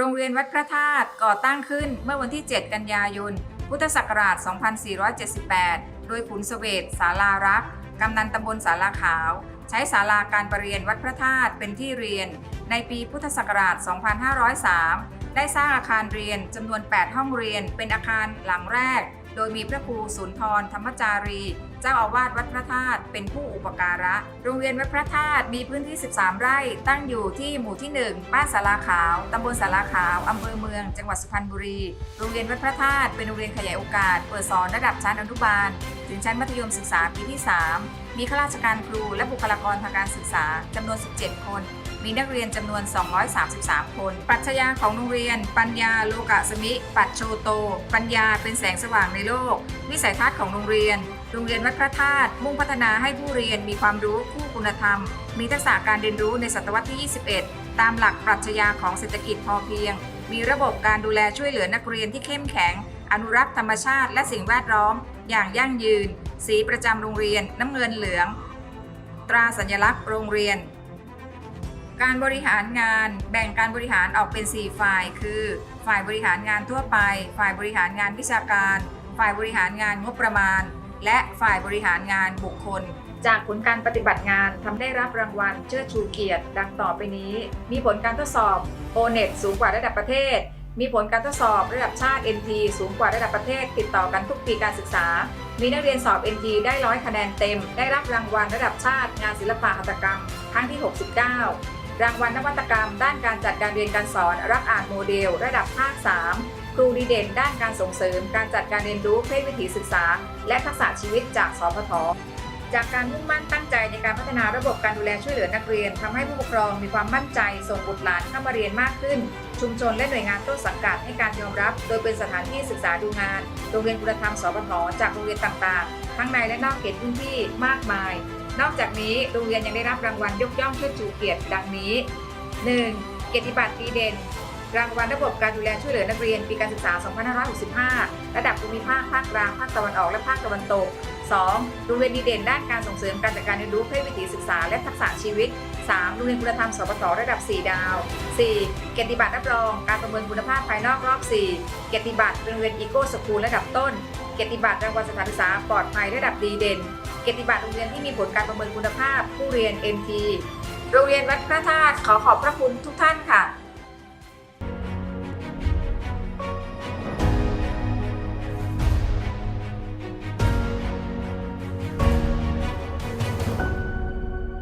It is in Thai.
โรงเรียนวัดพระธาตุก่อตั้งขึ้นเมื่อวันที่ 7 กันยายน พุทธศักราช 2478 โดยขุนเสวตสารารักษ์กำนันตำบลสาราขาว ใช้ศาลาการประเรียนวัดพระธาตุเป็นที่เรียน ในปีพุทธศักราช 2503 ได้สร้างอาคารเรียนจำนวน 8 ห้องเรียน เป็นอาคารหลังแรก โดยมีพระครูสุนทรธรรมจารี เจ้าอาวาสวัดพระธาตุเป็นผู้อุปการะ โรงเรียนวัดพระธาตุมีพื้นที่ 13 ไร่ ตั้งอยู่ที่หมู่ที่ 1 บ้านสาราขาว ตำบลสาราขาว อำเภอเมือง จังหวัดสุพรรณบุรี โรงเรียนวัดพระธาตุเป็นโรงเรียนขยายโอกาส เปิดสอนระดับชั้นอนุบาล ถึงชั้นมัธยมศึกษาปีที่ 3 มีข้าราชการครูและบุคลากรทางการศึกษาจำนวน 17 คน มีนักเรียนจำนวน 233 คน ปรัชญาของโรงเรียน ปัญญาโลกะสมิ ปัจโชโต ปัญญาเป็นแสงสว่างในโลก วิสัยทัศน์ของโรงเรียน โรงเรียนวัดพระธาตุมุ่งพัฒนาให้ผู้เรียนมีความรู้คู่คุณธรรม มีทักษะการเรียนรู้ในศตวรรษที่ 21 ตามหลักปรัชญาของเศรษฐกิจพอเพียง มีระบบการดูแลช่วยเหลือนักเรียนที่เข้มแข็ง อนุรักษ์ธรรมชาติและสิ่งแวดล้อม อย่างยั่งยืน สีประจำโรงเรียนน้ำเงินเหลือง ตราสัญลักษณ์โรงเรียน การบริหารงานแบ่งการบริหารออกเป็น 4 ฝ่าย คือ ฝ่ายบริหารงานทั่วไป ฝ่ายบริหารงานวิชาการ ฝ่ายบริหารงานงบประมาณ และฝ่ายบริหารงานบุคคลจากผลการปฏิบัติงานทำได้รับรางวัลเชิดชูเกียรติ ดังต่อไปนี้ มีผลการทดสอบ o n e t สูงกว่าระดับประเทศ มีผลการทดสอบระดับชาติ NT สูงกว่าระดับประเทศ ติดต่อกันทุกปีการศึกษา มีนักเรียนสอบ NT ได้ร้อยคะแนนเต็ม ได้รับรางวัลระดับชาติ งานศิลปะหัตถกรรม ครั้งที่ 69 รางวัลนวัตกรรม ด้านการจัดการเรียนการสอน รักอ่านโมเดล ระดับภาค 3 ครูดีเด่น ด้านการส่งเสริม การจัดการเรียนรู้เพศวิถีศึกษา และทักษะชีวิตจากสพท จากการมุ่งมั่นตั้งใจในการพัฒนาระบบการดูแลช่วยเหลือนักเรียนทำให้ผู้ปกครองมีความมั่นใจส่งบุตรหลานเข้ามาเรียนมากขึ้น ชุมชนและหน่วยงานต้นสังกัดให้การยอมรับ โดยเป็นสถานที่ศึกษาดูงาน โรงเรียนคุณธรรมสปทจากโรงเรียนต่างๆ ทั้งในและนอกเขตพื้นที่มากมาย นอกจากนี้โรงเรียนยังได้รับรางวัลยกย่องเชิดชูเกียรติดังนี้ 1. เกียรติบัตรดีเด่นรางวัลระบบการดูแลช่วยเหลือนักเรียนปีการศึกษา 2565 ระดับภูมิภาค ภาคกลาง ภาคตะวันออก และภาคตะวันตก 2. โรงเรียนดีเด่นด้านการส่งเสริมการจัดการเรียนรู้เพศวิถีศึกษาและทักษะชีวิต 3. โรงเรียนคุณธรรมสปสระดับ 4 ดาว 4. เกียรติบัตรรับรอง การประเมินคุณภาพภายนอกรอบ 4 เกียรติบัตรโรงเรียนอีโก้สคูลระดับต้น เกียรติบัตรรางวัลสถานศึกษาปลอดภัยระดับดีเด่น เกียรติบัตรโรงเรียนที่มีผลการประเมินคุณภาพ ผู้เรียน MT โรงเรียนวัดพระธาตุขอขอบพระคุณทุกท่านค่ะ